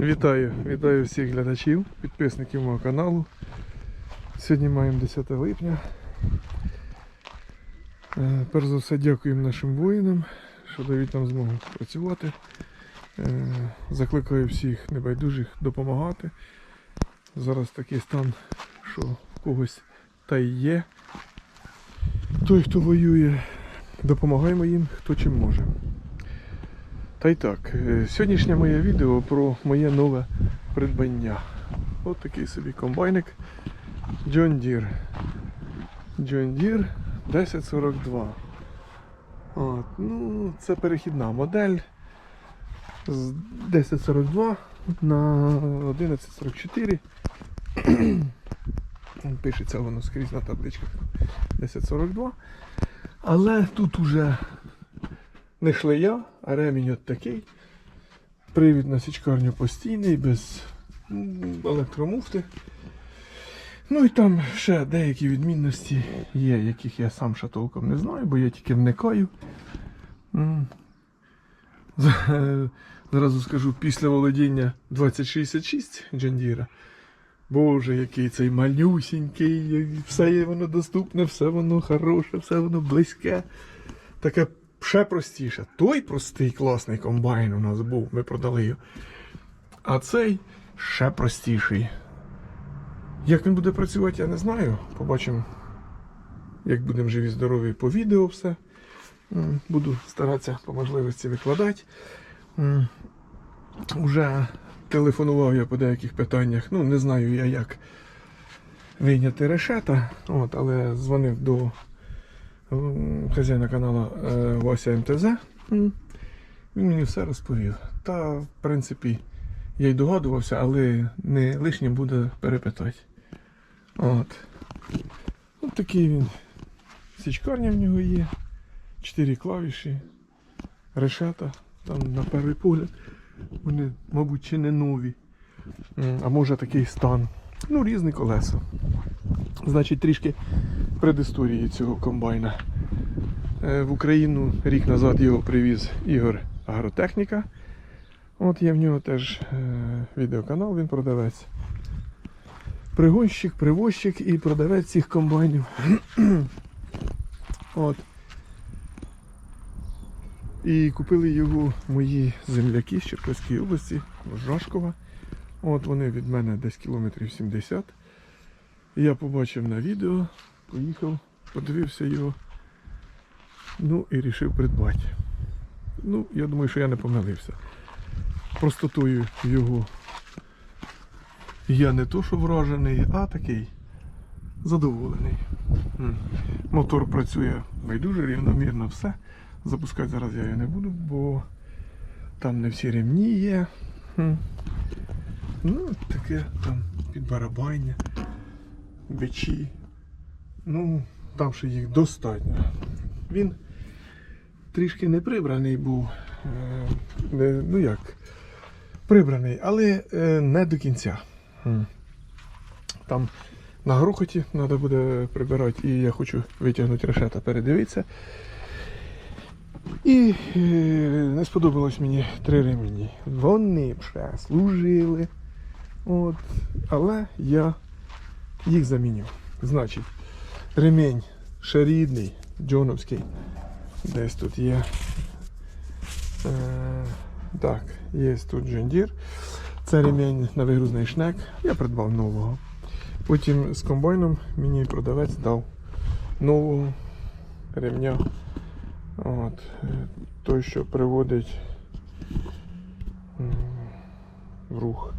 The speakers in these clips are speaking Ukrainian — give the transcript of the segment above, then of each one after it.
Вітаю, вітаю всіх глядачів, підписників мого каналу. Сьогодні маємо 10 липня. Е, Перш за все дякуємо нашим воїнам, що дають нам змогу працювати. Е, Закликаю всіх небайдужих допомагати. Зараз такий стан, що в когось та й є. Той, хто воює, допомагаємо їм, хто чим може. Та й так, е, сьогоднішнє моє відео про моє нове придбання. От такий собі комбайник John Deere. John Deere 1042. От, ну, це перехідна модель з 1042 на 1144. Пишеться воно скрізь на табличках 1042. Але тут уже не шлея, а ремінь от такий. Привід на січкарню постійний, без електромуфти. Ну і там ще деякі відмінності є, яких я сам ще толком не знаю, бо я тільки вникаю. Зразу скажу, після володіння 2066 Джандіра. Боже, який цей малюсінький, все воно доступне, все воно хороше, все воно близьке. Таке ще простіше. Той простий класний комбайн у нас був, ми продали його. А цей ще простіший. Як він буде працювати, я не знаю. Побачимо, як будемо живі, здорові по відео все. Буду старатися по можливості викладати. Уже телефонував я по деяких питаннях. Ну, не знаю я як вийняти решета, от, але дзвонив до хазяїна каналу е, Вася МТЗ. Він мені все розповів. Та, в принципі, я й догадувався, але не лишнім буде перепитати. От. От такий він. Січкарня в нього є. Чотири клавіші, решета. Там на перший погляд. Вони, мабуть, чи не нові. А може такий стан. Ну, різні колеса. Значить, трішки предісторії цього комбайна. Е, В Україну рік назад його привіз Ігор Агротехніка. От є в нього теж е, відеоканал, він продавець. Пригонщик, привозчик і продавець цих комбайнів. От. І купили його мої земляки з Черкаської області, з Жашкова. От вони від мене десь кілометрів 70. Я побачив на відео, поїхав, подивився його. Ну і вирішив придбати. Ну, я думаю, що я не помилився. Простотою його я не то, що вражений, а такий задоволений. Мотор працює байдуже, рівномірно все. Запускати зараз я його не буду, бо там не всі ремні є. Ну, таке там підбарабання, бичі. Ну, там ще їх достатньо. Він трішки не прибраний був. Е, ну як, прибраний, але е, не до кінця. Там на грохоті треба буде прибирати, і я хочу витягнути решета, передивитися. І е, не сподобалось мені три ремені. Вони ще служили. От, але я їх заміню. Значить, ремень ще рідний, джоновський. Десь тут є. Е, так, є тут джондір. Це ремінь на вигрузний шнек. Я придбав нового. Потім з комбайном мені продавець дав нового ремня. От, той, що приводить в рух.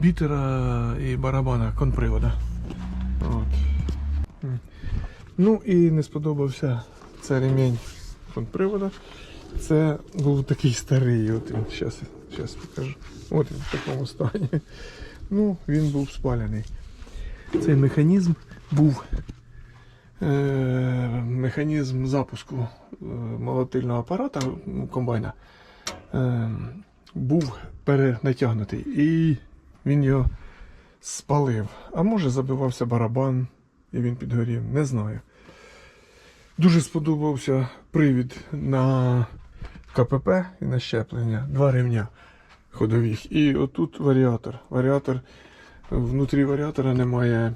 Бітера і барабана конпривода. От. Ну і не сподобався це ремінь конпривода. Це був такий старий, от він, зараз, зараз покажу. От він в такому стані. Ну, він був спалений. Цей механізм був е, механізм запуску е, молотильного апарата комбайна. Е, був перенатягнутий і він його спалив. А може забивався барабан і він підгорів, не знаю. Дуже сподобався привід на КПП і на щеплення. Два ремня ходових. І отут варіатор. Варіатор. Внутрі варіатора немає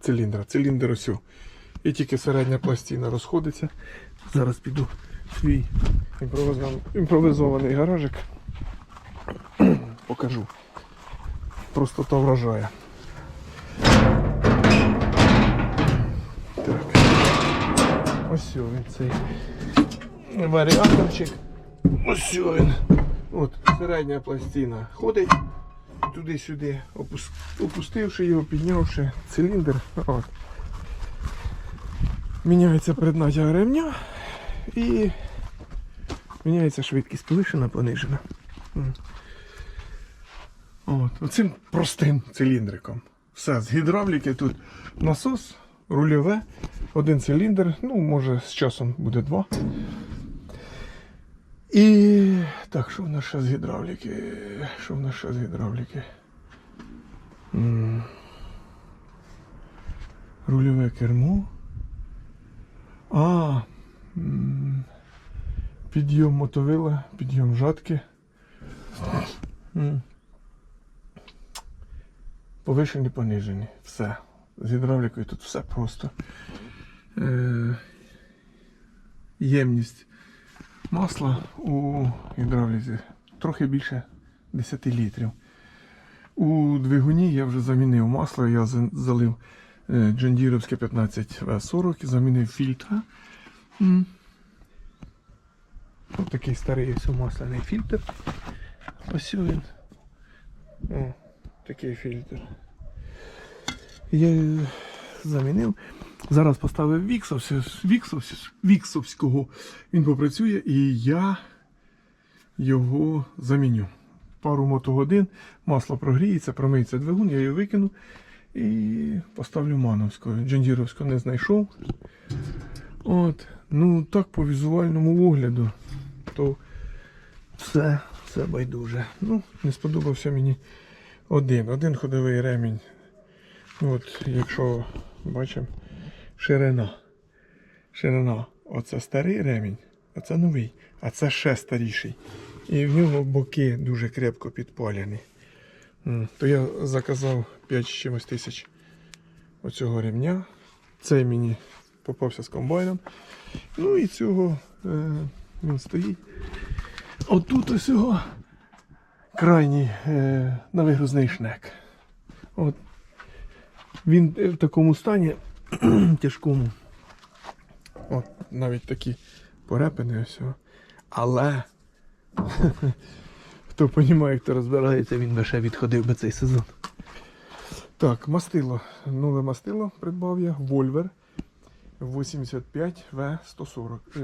циліндра. Циліндр ось. І тільки середня пластина розходиться. Зараз піду в свій імпровизований, гаражик. Покажу. Просто то вражає. Так. Ось він цей варіаторчик. Ось він. От, середня пластина ходить туди-сюди, опустивши його, піднявши циліндр. От. Міняється преднатяг ремня і міняється швидкість повишена, понижена. От, оцим простим циліндриком. Все, з гідравліки тут насос, рульове, один циліндр, ну, може з часом буде два. І так, що в нас ще з гідравліки? Що в нас ще з гідравліки? Рульове кермо. А. Підйом мотовила, підйом жатки. Повишені, понижені. Все. З гідравлікою тут все просто. Е, ємність масла у гідравліці трохи більше 10 літрів. У двигуні я вже замінив масло, я залив е, Джондіровське 15В40 і замінив фільтра. М. Ось такий старий ось масляний фільтр. Ось він. О, такий фільтр. Я замінив. Зараз поставив Віксовсь- Віксовського. Він попрацює і я його заміню. Пару мотогодин, масло прогріється, промиється двигун, я його викину і поставлю мановського. Джендіровського не знайшов. От. Ну так по візуальному огляду, то все, все байдуже. Ну, не сподобався мені один. Один ходовий ремінь. От, якщо бачимо, ширина. Ширина. Оце старий ремінь, а це новий, а це ще старіший. І в нього боки дуже крепко підпалені. То я заказав 5 з чимось тисяч оцього ремня. Цей мені попався з комбайном. Ну і цього е, він стоїть. Отут ось його крайній е, навигрузний шнек. От. Він е, в такому стані тяжкому. От, навіть такі порепини ось. Але хто розуміє, хто розбирається, він би відходив би цей сезон. Так, мастило. Нове мастило придбав я. Вольвер 85 В 140. Е,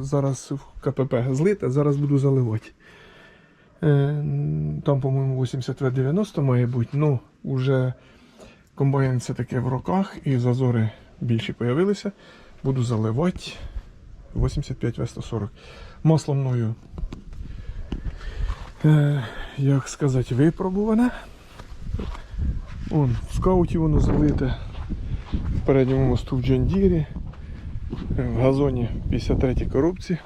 зараз в КПП злите, зараз буду заливати. Е, там, по-моєму, 80 В 90 має бути. Ну, вже комбайн це таке в руках і зазори більші появилися. Буду заливати 85 В 140. Масло мною, е, як сказати, випробуване. Он, в скауті воно залите. В передньому мосту в Джандірі. В газоні 53 коробці.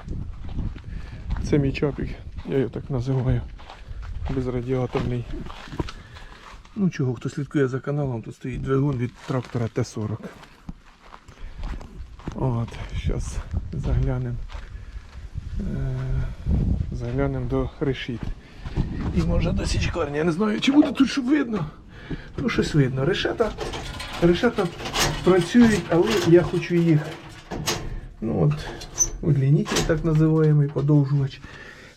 Це мій чапік, я його так називаю. Безрадіаторний. Ну чого, хто слідкує за каналом, тут стоїть двигун від трактора Т-40. От, зараз заглянемо. Е, заглянемо до решіт. І може до січкарні. Я не знаю, чи буде тут щоб видно. Ну, щось видно. Решета, решета працюють, але я хочу їх. Ну от, удлінитель так називаємо, подовжувач.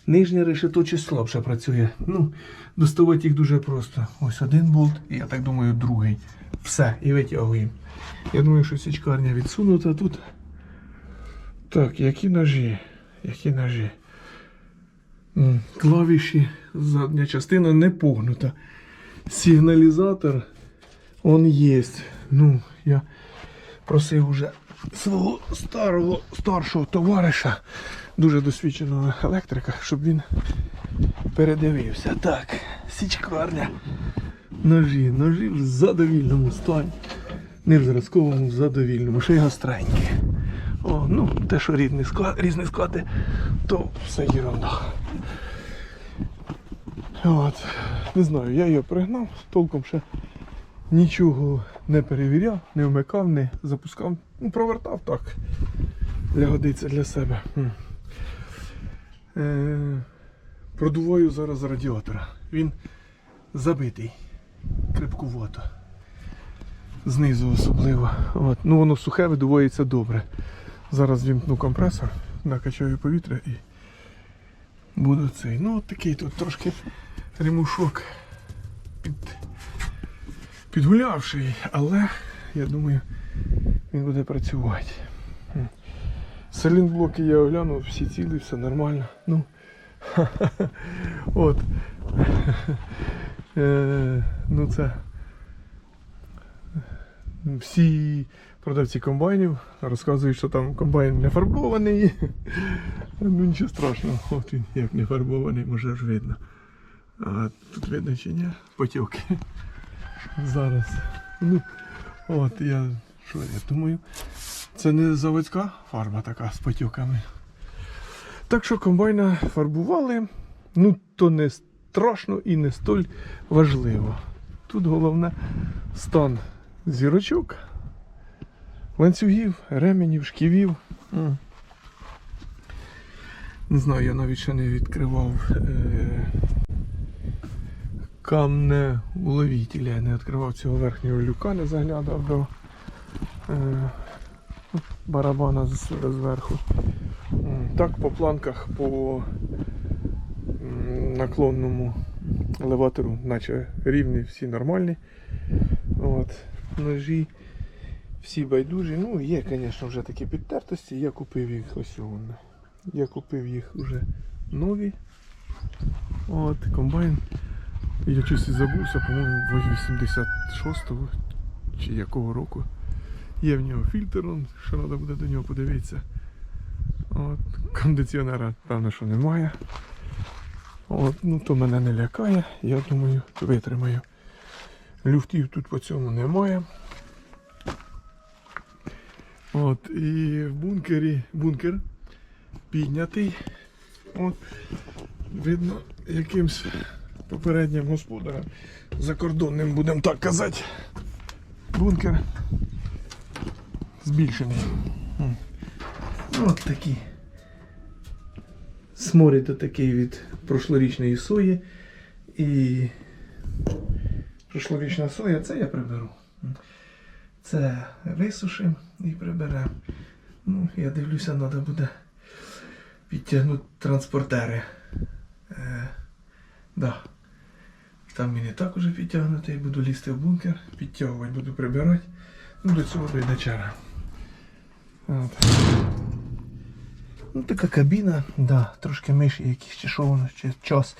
Нижнє решето чи слабше працює. Ну, доставати їх дуже просто. Ось один болт, і я так думаю, другий. Все, і витягуємо. Я думаю, що січкарня відсунута тут. Так, які ножі? Які ножі? Клавіші, задня частина не погнута. Сигналізатор он є. Ну, я просив уже свого старого старшого товариша, дуже досвідченого електрика, щоб він передивився. Так, січкарня. Ножі, ножі в задовільному стані. Не в зразковому, в задовільному, ще й гостренькі. О, ну, те, що різні склад, різні склади, то все ерунда. От. Не знаю, я його пригнав, толком ще нічого не перевіряв, не вмикав, не запускав. Ну, провертав так. Для годиться для себе. Е, продуваю зараз радіатора. Він забитий. Крепкувато. Знизу особливо. От. Ну воно сухе видувається добре. Зараз вімкну компресор, накачаю повітря і буду цей. Ну от такий тут трошки ремушок під, підгулявший, але я думаю він буде працювати. Селінблоки я оглянув, всі цілі, все нормально. Ну, от. Е, ну це всі продавці комбайнів розказують, що там комбайн не фарбований. Ну нічого страшного, от він як не фарбований, може ж видно. А тут видно чи ні? Потьоки. Зараз. Ну, от я що я думаю, це не заводська фарба така з потьоками. Так що комбайна фарбували, ну то не страшно і не столь важливо. Тут головне стан зірочок, ланцюгів, ременів, шківів. Не знаю, я навіть ще не відкривав е- камне уловітеля, я не відкривав цього верхнього люка, не заглядав до барабана зверху. Так, по планках, по наклонному елеватору, наче рівні, всі нормальні. От, ножі всі байдужі. Ну, є, звісно, вже такі підтертості. Я купив їх ось вони. Я купив їх вже нові. От, комбайн. Я щось забувся, по-моєму, 86-го чи якого року. Є в нього фільтр, що треба буде до нього подивитися. От, кондиціонера, певно, що немає. От, ну то мене не лякає, я думаю, витримаю. Люфтів тут по цьому немає. От, і в бункері бункер піднятий. От, видно, якимсь попереднім господарем закордонним, будемо так казати. Бункер збільшений. М. От такі. Сморід такий від прошлорічної сої. І прошлорічна соя, це я приберу. Це висушимо і приберемо. Ну, я дивлюся, треба буде підтягнути транспортери. Е, да. Там він і так уже підтягнутий, буду лізти в бункер, підтягувати, буду прибирати. Ну, до цього дойде черга. От. Ну, така кабіна, да, трошки миші якісь чи воно ще час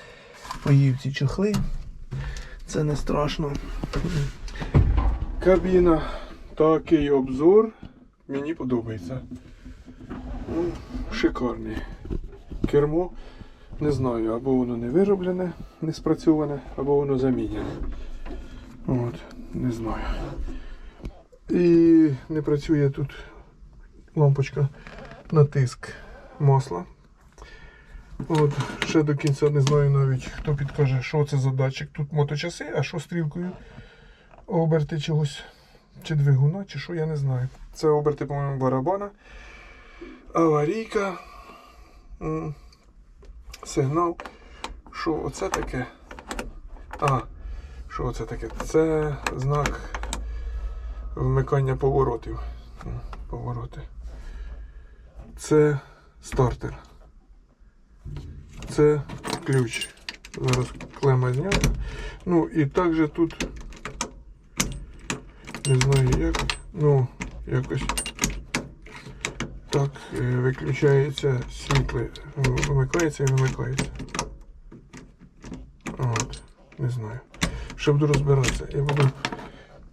поїв ці чохли. Це не страшно. Кабіна, такий обзор. Мені подобається. Ну, шикарний. Кермо. Не знаю, або воно не вироблене, не спрацьоване, або воно заміняне. От, не знаю. І не працює тут лампочка на тиск масла. От, ще до кінця не знаю навіть, хто підкаже, що це за датчик. Тут моточаси, а що стрілкою оберти чогось, чи двигуна, чи що, я не знаю. Це оберти, по-моєму, барабана. Аварійка. Сигнал. Що оце таке? А, що оце таке? Це знак вмикання поворотів. Повороти. Це стартер. Це ключ. Зараз клема знята. Ну і також тут не знаю як. Ну, якось так е, виключається світло. Вимикається і вимикається. От, не знаю. Ще буду розбиратися. Я буду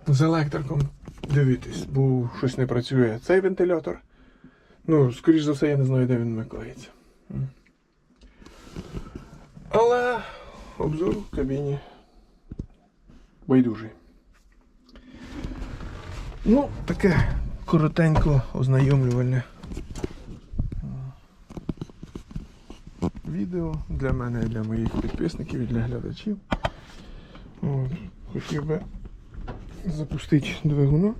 з електриком дивитись, бо щось не працює. Цей вентилятор. Ну, скоріш за все, я не знаю, де він вмикається. Але обзор в кабіні байдужий. Ну, таке коротенько ознайомлювальне Відео для мене, і для моїх підписників і для глядачів. От. Хотів би запустити двигуна.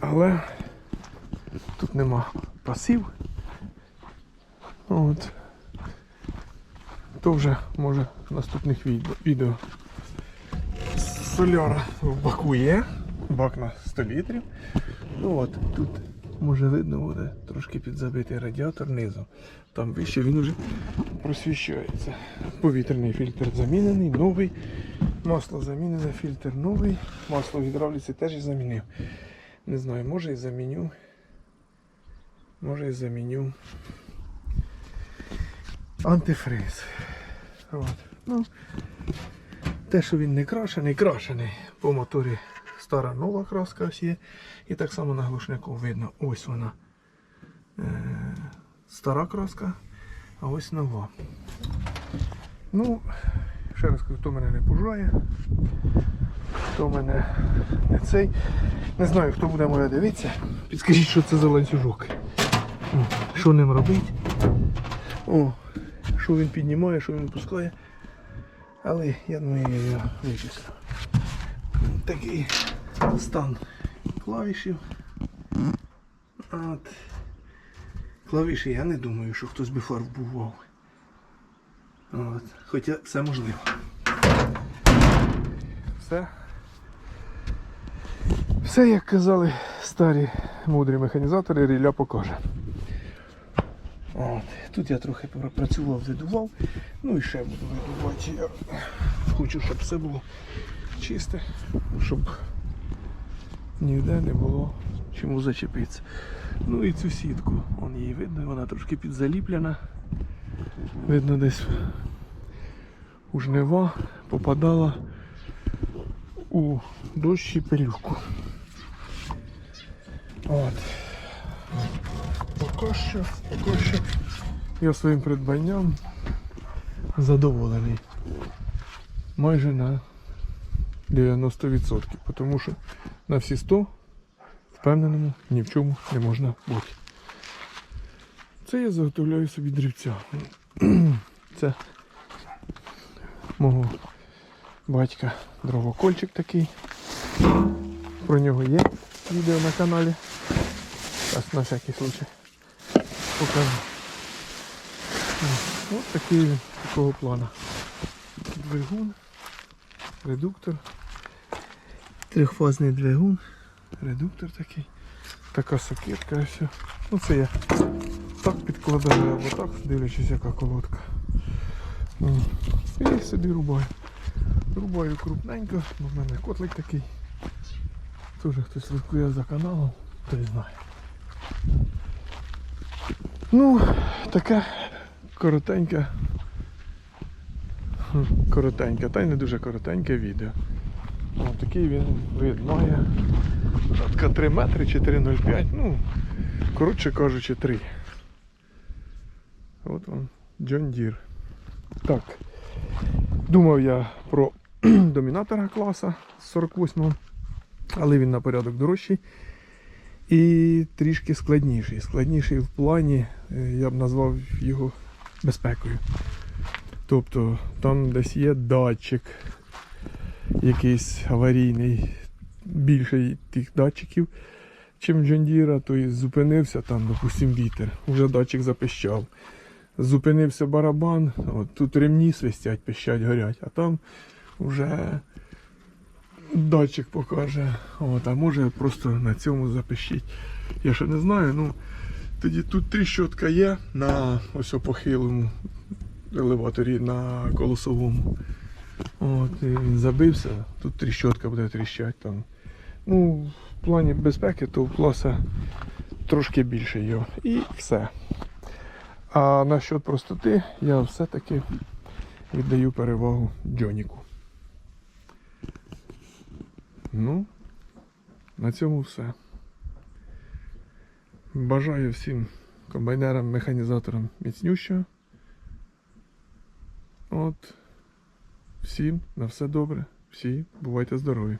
Але тут нема пасів. От. То вже може в наступних відео. Соляра в баку є. Бак на 100 літрів. Ну от, тут може видно буде трошки підзабитий радіатор низу. Там вище він вже просвіщається. Повітряний фільтр замінений, новий. Масло замінене, фільтр новий. Масло в гідравліці теж замінив. Не знаю, може і заміню. Може і заміню. Антифриз. От. Ну, те, що він не крашений, крашений. По моторі стара нова краска є. І так само на глушнику видно. Ось вона. Е, стара краска, а ось нова. Ну, ще раз кажу, хто мене не пужає, хто мене не цей. Не знаю, хто буде моє дивитися. Підскажіть, що це за ланцюжок. Що ним робити? О, що він піднімає, що він пускає. Але я думаю, я його вичислю. Такий стан клавішів. От. Клавіші я не думаю, що хтось би фарбував. От. Хоча все можливо. Все. Все, як казали старі мудрі механізатори, ріля покаже. От. Тут я трохи пропрацював, видував. Ну і ще буду видувати. Я хочу, щоб все було чисте, щоб ніде не було чому зачепитися. Ну і цю сітку, вон її видно, вона трошки підзаліплена. Видно десь у жнива попадала у дощ і пилюку. От. Поки що, поки що я своїм придбанням задоволений. Майже на 90%, тому що на всі 100 впевненому ні в чому не можна бути. Це я заготовляю собі дрібця. Це мого батька дровокольчик такий. Про нього є відео на каналі. Зараз на всякий случай покажу. Ось такий він такого плану. Двигун, редуктор. Трьохфазний двигун, редуктор такий. Така сокетка ось. Ну це я так підкладаю або так, дивлячись яка колодка. І собі рубаю. Рубаю крупненько, бо в мене котлик такий. Теж хтось слідкує за каналом, той знає. Ну, таке коротеньке. Коротеньке, та й не дуже коротеньке відео. О, такий він вид має. Така 3 метри чи 3,05, ну, коротше кажучи, 3. От вам Джон Дір. Так. Думав я про домінатора класа 48-го, але він на порядок дорожчий. І трішки складніший. Складніший в плані, е, я б назвав його безпекою. Тобто там десь є датчик якийсь аварійний, більше тих датчиків, чим Джондіра, то і зупинився там, допустим, вітер. Уже датчик запищав. Зупинився барабан, от тут ремні свистять, пищать, горять, а там вже датчик покаже. От, а може просто на цьому запишіть. Я ще не знаю. ну Тоді тут тріщотка є на ось похилому елеваторі на колосовому. От, він забився, тут тріщотка буде тріщати там. Ну, в плані безпеки, то класа трошки більше його. І все. А насчет простоти я все-таки віддаю перевагу Джоніку. Ну, на цьому все. Бажаю всім комбайнерам, механізаторам міцнющого. От. Всім на все добре. Всі бувайте здорові.